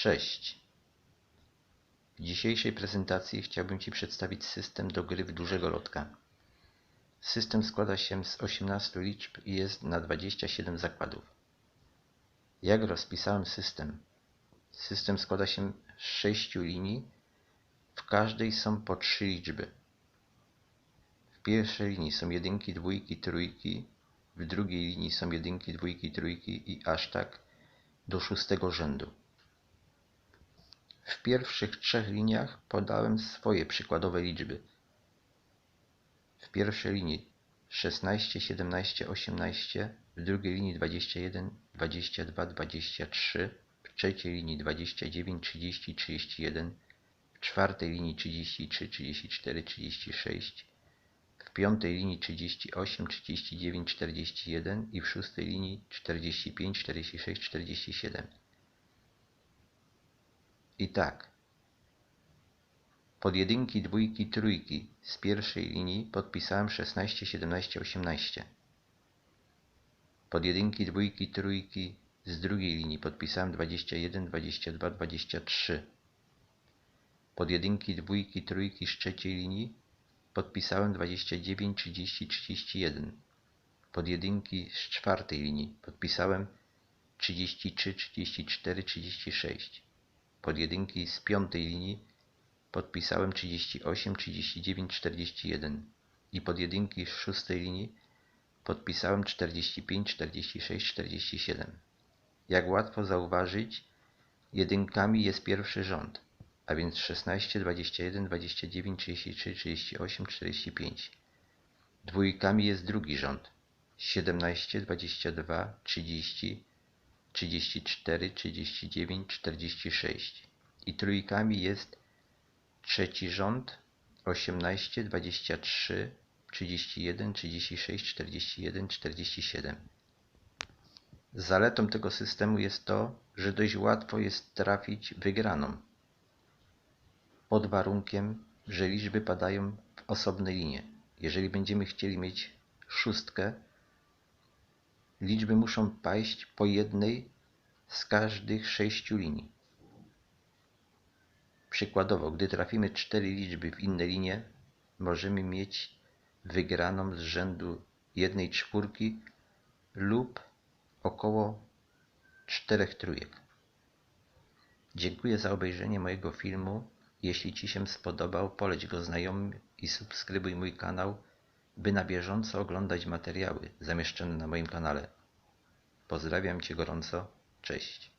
Cześć. W dzisiejszej prezentacji chciałbym Ci przedstawić system do gry w dużego lotka. System składa się z 18 liczb i jest na 27 zakładów. Jak rozpisałem system? System składa się z 6 linii, w każdej są po 3 liczby. W pierwszej linii są jedynki, dwójki, trójki, w drugiej linii są jedynki, dwójki, trójki i aż tak do szóstego rzędu. W pierwszych trzech liniach podałem swoje przykładowe liczby. W pierwszej linii 16, 17, 18, w drugiej linii 21, 22, 23, w trzeciej linii 29, 30, 31, w czwartej linii 33, 34, 36, w piątej linii 38, 39, 41 i w szóstej linii 45, 46, 47. I tak. Pod jedynki, dwójki, trójki z pierwszej linii podpisałem 16, 17, 18. Pod jedynki, dwójki, trójki z drugiej linii podpisałem 21, 22, 23. Pod jedynki, dwójki, trójki z trzeciej linii podpisałem 29, 30, 31. Pod jedynki z czwartej linii podpisałem 33, 34, 36 pod jedynki z piątej linii podpisałem 38, 39, 41 i pod jedynki z szóstej linii podpisałem 45, 46, 47. Jak łatwo zauważyć, jedynkami jest pierwszy rząd, a więc 16, 21, 29, 33, 38, 45. Dwójkami jest drugi rząd 17, 22, 30, 34, 39, 46 i trójkami jest trzeci rząd 18, 23, 31, 36, 41, 47. Zaletą tego systemu jest to, że dość łatwo jest trafić wygraną, pod warunkiem, że liczby padają w osobne linie. Jeżeli będziemy chcieli mieć szóstkę, liczby muszą paść po jednej z każdych sześciu linii. Przykładowo, gdy trafimy cztery liczby w inne linie, możemy mieć wygraną z rzędu jednej czwórki lub około czterech trójek. Dziękuję za obejrzenie mojego filmu. Jeśli Ci się spodobał, poleć go znajomym i subskrybuj mój kanał by na bieżąco oglądać materiały zamieszczone na moim kanale. Pozdrawiam Cię gorąco. Cześć.